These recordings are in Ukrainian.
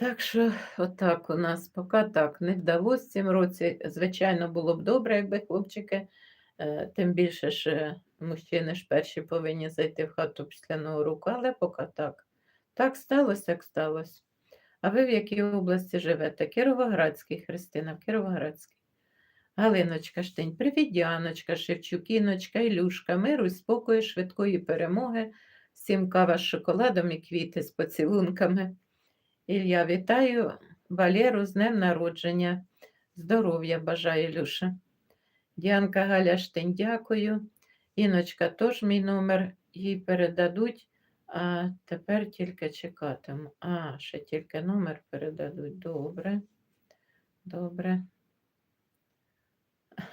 Так що, отак у нас поки так не вдалося цім році. Звичайно, було б добре, якби хлопчики, е, тим більше ж е, мужчини ж перші повинні зайти в хату після нового року, але поки так. Так сталося, як сталося. А ви в якій області живете? Кіровоградський, Христина, в Кіровоградській. Галиночка Штень, привіт, Діаночка, Шевчукіночка, Ілюшка, миру, спокою, швидкої перемоги, всім кава з шоколадом і квіти з поцілунками. Ілля, вітаю Валеру з днем народження. Здоров'я бажаю, Ілюша. Діанка Галя Штень, дякую. Іночка, теж мій номер їй передадуть, а тепер тільки чекатиму. А, ще тільки номер передадуть. Добре. Добре.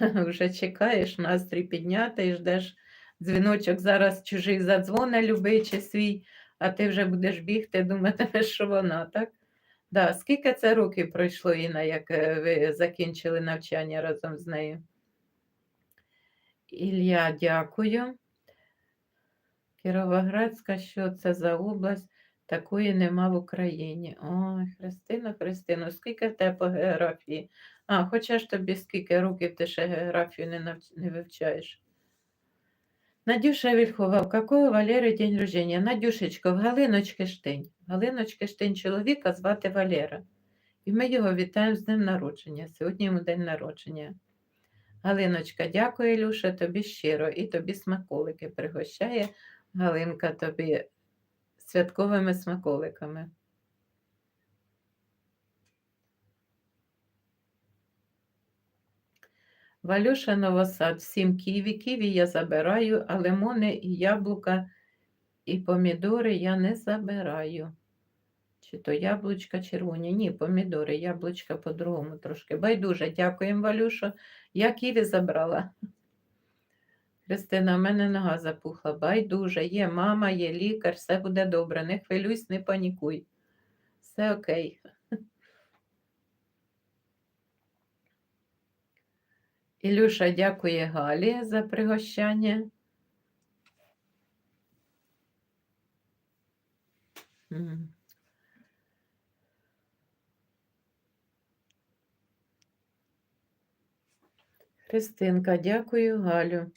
Вже чекаєш, настрій підняти і ждеш дзвіночок. Зараз чужий задзвоне, любий чи свій, а ти вже будеш бігти, думатимеш, що вона, так? Да. Скільки це років пройшло, Інна, як е, ви закінчили навчання разом з нею? Ілля, дякую. Кіровоградська, що це за область? Такої нема в Україні. Ой, Христина, Христина, скільки в тебе по географії? А, хоча ж тобі скільки років ти ще географію не, навч... не вивчаєш. Надюша Вільхова, в какого Валери день рождения? Надюшечко, в Галиночки Штень. Галиночки Штень чоловіка звати Валера. І ми його вітаємо з днем народження. Сьогодні йому день народження. Галиночка, дякую, Ілюша, тобі щиро і тобі смаколики пригощає Галинка тобі святковими смаколиками. Валюша Новосад, всім ківі. Ківі я забираю, а лимони і яблука і помідори я не забираю. Чи то яблучка червоні? Ні, помідори, яблучка по-другому трошки. Байдуже, дякуємо, Валюшо. Я ківі забрала. Христина, у мене нога запухла. Байдуже, є мама, є лікар, все буде добре. Не хвилюйся, не панікуй. Все окей. Ілюша дякує Галі за пригощання. Христинка, дякую Галю.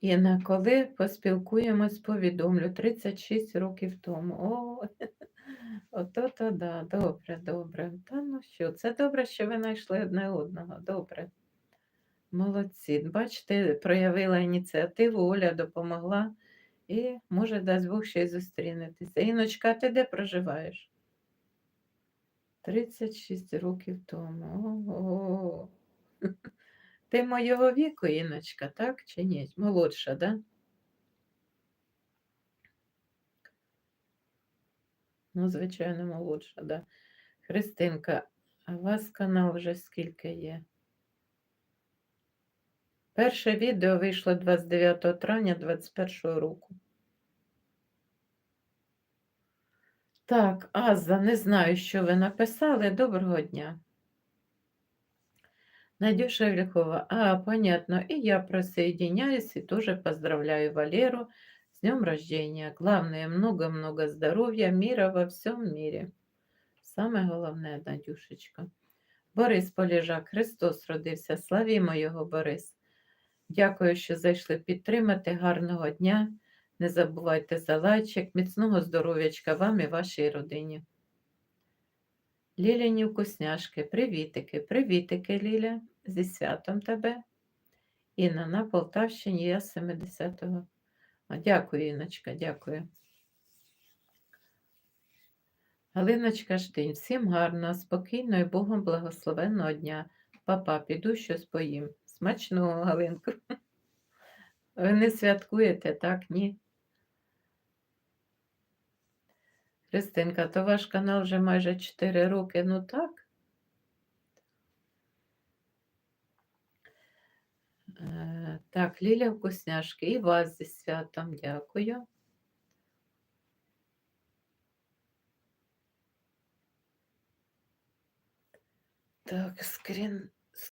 Інна, коли поспілкуємось, повідомлю 36 років тому. О, ото то да, добре, добре. Та ну що, це добре, що ви знайшли одне одного. Добре. Молодці. Бачите, проявила ініціативу, Оля допомогла і, може, дасть Бог ще й зустрінетеся. Іночка, ти де проживаєш? 36 років тому. О-о-о. Ти моєго віку, Іночка, так чи ні? Молодша, да? Ну, звичайно, молодша, да. Христинка, а у вас канал вже скільки є? Перше відео вийшло 29 травня 2021 року. Так, Аза, не знаю, що ви написали. Доброго дня. Надюша Вильхова. А, понятно. И я присоединяюсь и тоже поздравляю Валеру с днем рождения. Главное, много-много здоровья, мира во всем мире. Саме головне, Надюшечка. Борис Поліжак, Христос родився. Славімо його, Борис. Дякую, що зайшли підтримати. Гарного дня. Не забувайте за лайчик, міцного здоров'ячка вам і вашій родині. Ліляні вкусняшки, привітики, привітики, Ліля, зі святом тебе. Інна на Полтавщині, я з 70-го. А, Дякую, Інночка, дякую. Галиночка Штинь, всім гарного, спокійного і Богом благословенного дня. Папа, піду щось поїм. Смачного, Галинку. Ви не святкуєте, так? Ні? Христинка, то ваш канал вже майже 4 роки, ну так? Е, Так, Ліля Вкусняшки, і вас зі святом дякую. Так, скрін